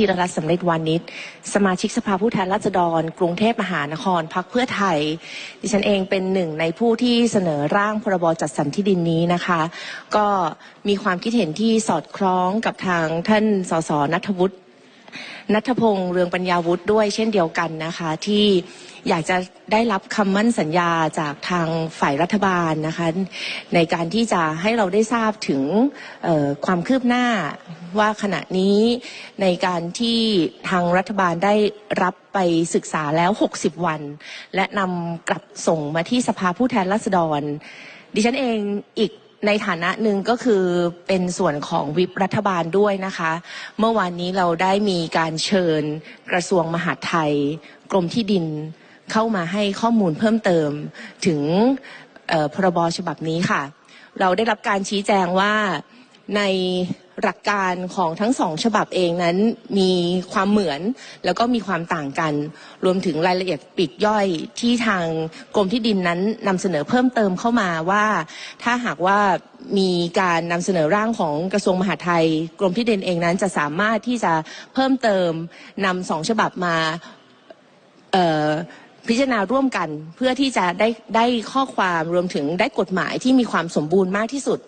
ธีรรัตน์สำเร็จวานิชสมาชิกสภาผู้แทนราษฎร กรุงเทพมหานครพักเพื่อไทย ดิฉันเองเป็นหนึ่งในผู้ที่เสนอร่างพรบจัดสรรที่ดินนี้นะคะ ก็มีความคิดเห็นที่สอดคล้องกับทางท่านสสนัทวุฒิ นัทพงษ์เรืองปัญญาวุฒิด้วยเช่นเดียวกันนะคะ ที่อยากจะได้รับคำมั่นสัญญาจากทางฝ่ายรัฐบาลนะคะ ในการที่จะให้เราได้ทราบถึงความคืบหน้าว่าขณะนี้ในการที่ทางรัฐบาลได้รับไปศึกษาแล้ว 60 วัน และนำกลับส่งมาที่สภาผู้แทนราษฎร ดิฉันเองอีก ในฐานะหนึ่งก็คือเป็นส่วนของวิปรัฐบาลด้วยนะคะ เมื่อวานนี้เราได้มีการเชิญกระทรวงมหาดไทย กรมที่ดินเข้ามาให้ข้อมูลเพิ่มเติมถึงพรบฉบับนี้ค่ะ เราได้รับการชี้แจงว่าใน หลักการของทั้งสองฉบับเองนั้นมีความเหมือนแล้วก็มีความต่างกัน รวมถึงรายละเอียดปลีกย่อยที่ทางกรมที่ดินนั้นนำเสนอเพิ่มเติมเข้ามาว่า ถ้าหากว่ามีการนำเสนอร่างของกระทรวงมหาดไทย กรมที่ดินเองนั้นจะสามารถที่จะเพิ่มเติมนำสองฉบับมาเอ่อ พิจารณาร่วมกันเพื่อที่จะได้ได้ข้อความรวมถึงได้กฎหมายที่มีความสมบูรณ์มากที่สุด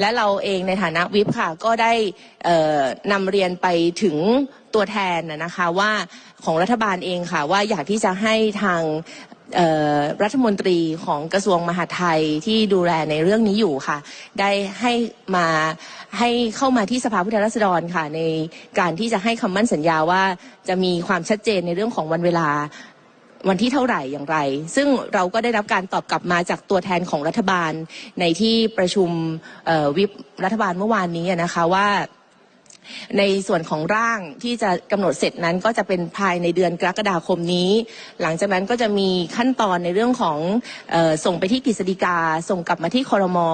และเราเองในฐานะวิปค่ะก็ได้นำเรียนไปถึงตัวแทนนะคะว่าของรัฐบาลเองค่ะว่าอยากที่จะให้ทางรัฐมนตรีของกระทรวงมหาดไทยที่ดูแลในเรื่องนี้อยู่ค่ะ ได้ให้มาให้เข้ามาที่สภาผู้แทนราษฎรค่ะ ในการที่จะให้คำมั่นสัญญาว่าจะมีความชัดเจนในเรื่องของวันเวลา วันที่เท่าไหร่อย่างไร ซึ่งเราก็ได้รับการตอบกลับมาจากตัวแทนของรัฐบาลในที่ประชุมวิปรัฐบาลเมื่อวานนี้นะคะว่า ในส่วนของร่างที่จะกำหนดเสร็จนั้นก็จะเป็นภายในเดือนกรกฎาคมนี้ หลังจากนั้นก็จะมีขั้นตอนในเรื่องของออส่งไปที่กฤษฎีกา ส่งกลับมาที่คอรมอ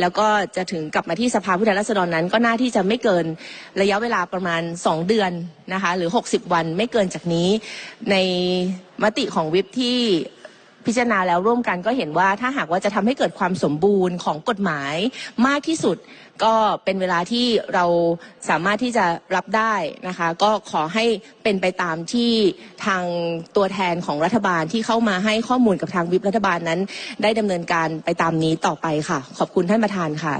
แล้วก็จะถึงกลับมาที่สภาผู้แทนราษฎรนั้น ก็น่าที่จะไม่เกินระยะเวลาประมาณ 2 เดือนนะคะหรือ 60 วันไม่เกินจากนี้ในมติของวิปที่ พิจารณาแล้วร่วมกันก็เห็นว่าถ้าหากว่าจะทำให้เกิดความสมบูรณ์ของกฎหมายมากที่สุดก็เป็นเวลาที่เราสามารถที่จะรับได้นะคะ ก็ขอให้เป็นไปตามที่ทางตัวแทนของรัฐบาลที่เข้ามาให้ข้อมูลกับทางวิปรัฐบาลนั้น ได้ดำเนินการไปตามนี้ต่อไปค่ะ ขอบคุณท่านประธานค่ะ